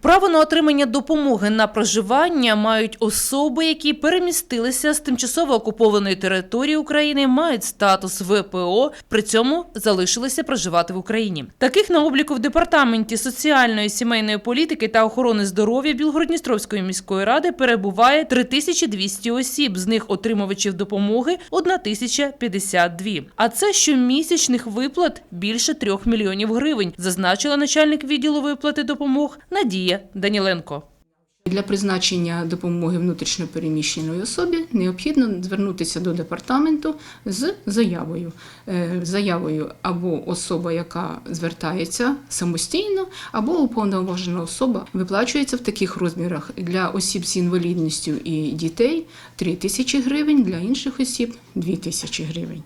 Право на отримання допомоги на проживання мають особи, які перемістилися з тимчасово окупованої території України, мають статус ВПО, при цьому залишилися проживати в Україні. Таких на обліку в департаменті соціальної сімейної політики та охорони здоров'я Білгородністровської міської ради перебуває 3200 осіб. З них отримувачів допомоги 1052. А це щомісячних виплат більше 3 мільйонів гривень, зазначила начальник відділу виплати допомог Надія Даніленко. Для призначення допомоги внутрішньопереміщеної особі необхідно звернутися до департаменту з заявою. Е, Заявою або особа, яка звертається самостійно, або уповноважена особа виплачується в таких розмірах для осіб з інвалідністю і дітей 3 тисячі гривень, для інших осіб 2 тисячі гривень.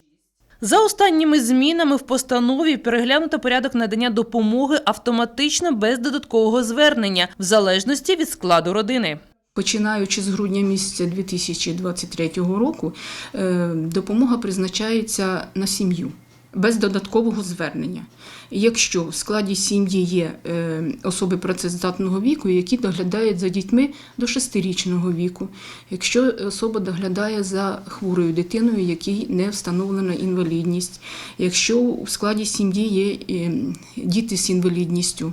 За останніми змінами в постанові переглянуто порядок надання допомоги автоматично без додаткового звернення, в залежності від складу родини. Починаючи з грудня місяця 2023 року, е, допомога призначається на сім'ю додаткового звернення. Якщо в складі сім'ї є е, особи працездатного віку, які доглядають за дітьми до 6-річного віку, якщо особа доглядає за хворою дитиною, якій не встановлена інвалідність, якщо в складі сім'ї є е, діти з інвалідністю,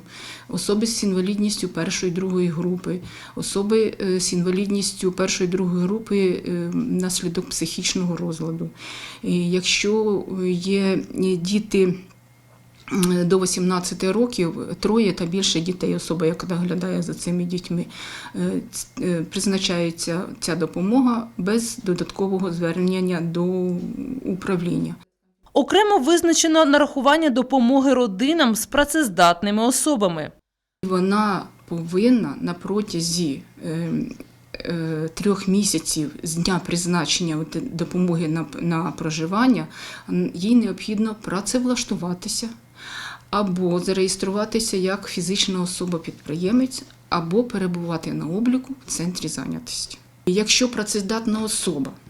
особи з інвалідністю першої другої групи, особи е, з інвалідністю першої другої групи внаслідок психічного розладу. Якщо є діти до 18 років, троє та більше дітей, особа, яка доглядає за цими дітьми, е, е, призначається ця допомога без додаткового звернення до управління. Окремо визначено нарахування допомоги родинам з працездатними особами. Вона повинна на протязі е, е, трьох місяців з дня призначення допомоги на, на проживання, їй необхідно працевлаштуватися або зареєструватися як фізична особа-підприємець, або перебувати на обліку в центрі зайнятості. Якщо працездатна особа е,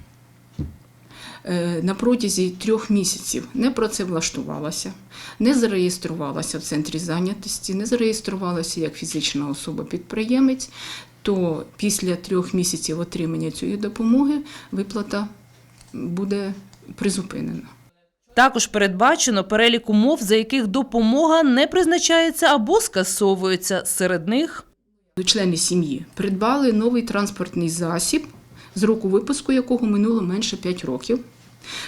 на протязі трьох місяців не працевлаштувалася, не зареєструвалася в центрі зайнятості, не зареєструвалася як фізична особа-підприємець, то після трьох місяців отримання цієї допомоги виплата буде призупинена. Також передбачено перелік умов, за яких допомога не призначається або скасовується. Серед них Члени сім'ї придбали новий транспортний засіб, з року випуску якого минуло менше 5 років.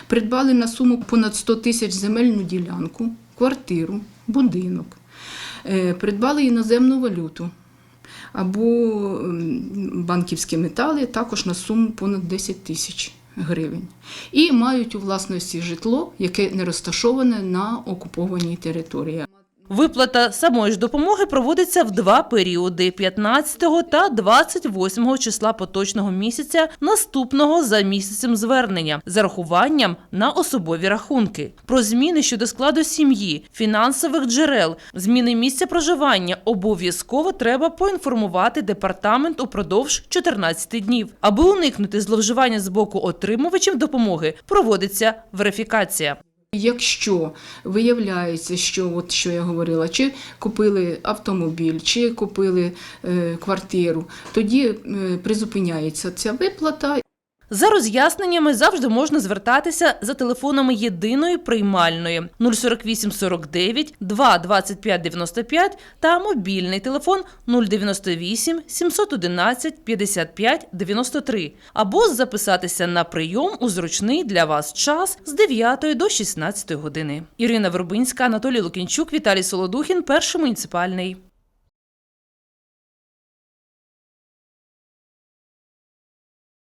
Придбали на суму понад 100 тисяч земельну ділянку, квартиру, будинок. Е, Придбали іноземну валюту або банківські метали також на суму понад 10 тисяч гривень. І мають у власності житло, яке не розташоване на окупованій території. Виплата самої ж допомоги проводиться в два періоди: 15 та 28 числа поточного місяця, наступного за місяцем звернення, з рахуванням на особові рахунки. Про зміни щодо складу сім'ї, фінансових джерел, зміни місця проживання обов'язково треба поінформувати департамент упродовж 14 днів. Аби уникнути зловживання з боку отримувачів допомоги, проводиться верифікація. Якщо виявляється, що от що я говорила, чи купили автомобіль, чи купили е, квартиру, тоді е, призупиняється ця виплата. За роз'ясненнями завжди можна звертатися за телефонами єдиної приймальної 048 49 2 25 95 та мобільний телефон 098 711 55 93 або записатися на прийом у зручний для вас час з 9 до 16 години. Ірина Вербинська, Анатолій Лукінчук, Віталій Солодухін, перший муніципальний.